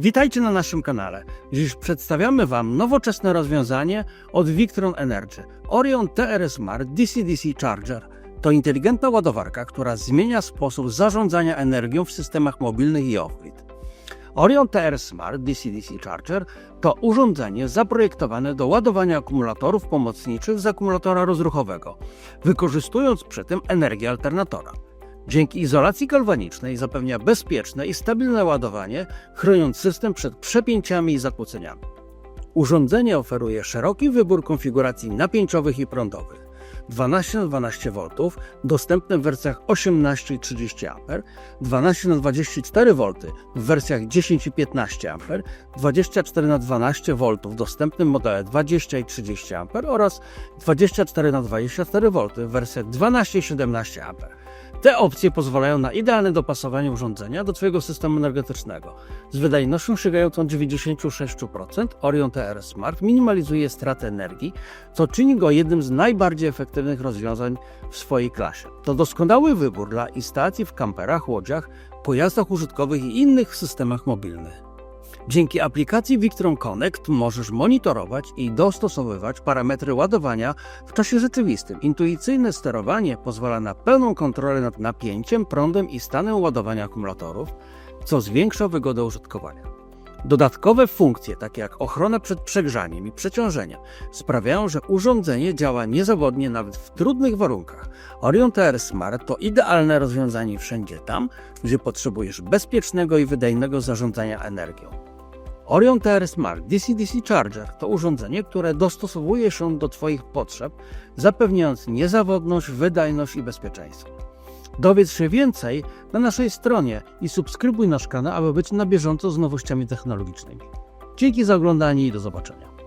Witajcie na naszym kanale. Dziś przedstawiamy Wam nowoczesne rozwiązanie od Victron Energy Orion TR Smart DC-DC Charger. To inteligentna ładowarka, która zmienia sposób zarządzania energią w systemach mobilnych i off-grid. Orion TR Smart DC-DC Charger to urządzenie zaprojektowane do ładowania akumulatorów pomocniczych z akumulatora rozruchowego, wykorzystując przy tym energię alternatora. Dzięki izolacji galwanicznej zapewnia bezpieczne i stabilne ładowanie, chroniąc system przed przepięciami i zakłóceniami. Urządzenie oferuje szeroki wybór konfiguracji napięciowych i prądowych. 12 na 12 V, dostępne w wersjach 18 i 30 A, 12 na 24 V w wersjach 10 i 15 A, 24 na 12 V dostępnym modele 20 i 30 A oraz 24 na 24 V w wersjach 12 i 17 A. Te opcje pozwalają na idealne dopasowanie urządzenia do Twojego systemu energetycznego. Z wydajnością sięgającą 96% Orion TR Smart minimalizuje stratę energii, co czyni go jednym z najbardziej efektywnych rozwiązań w swojej klasie. To doskonały wybór dla instalacji w kamperach, łodziach, pojazdach użytkowych i innych systemach mobilnych. Dzięki aplikacji Victron Connect możesz monitorować i dostosowywać parametry ładowania w czasie rzeczywistym. Intuicyjne sterowanie pozwala na pełną kontrolę nad napięciem, prądem i stanem ładowania akumulatorów, co zwiększa wygodę użytkowania. Dodatkowe funkcje, takie jak ochrona przed przegrzaniem i przeciążeniem, sprawiają, że urządzenie działa niezawodnie nawet w trudnych warunkach. Orion TR Smart to idealne rozwiązanie wszędzie tam, gdzie potrzebujesz bezpiecznego i wydajnego zarządzania energią. Orion TR Smart DC-DC Charger to urządzenie, które dostosowuje się do Twoich potrzeb, zapewniając niezawodność, wydajność i bezpieczeństwo. Dowiedz się więcej na naszej stronie i subskrybuj nasz kanał, aby być na bieżąco z nowościami technologicznymi. Dzięki za oglądanie i do zobaczenia.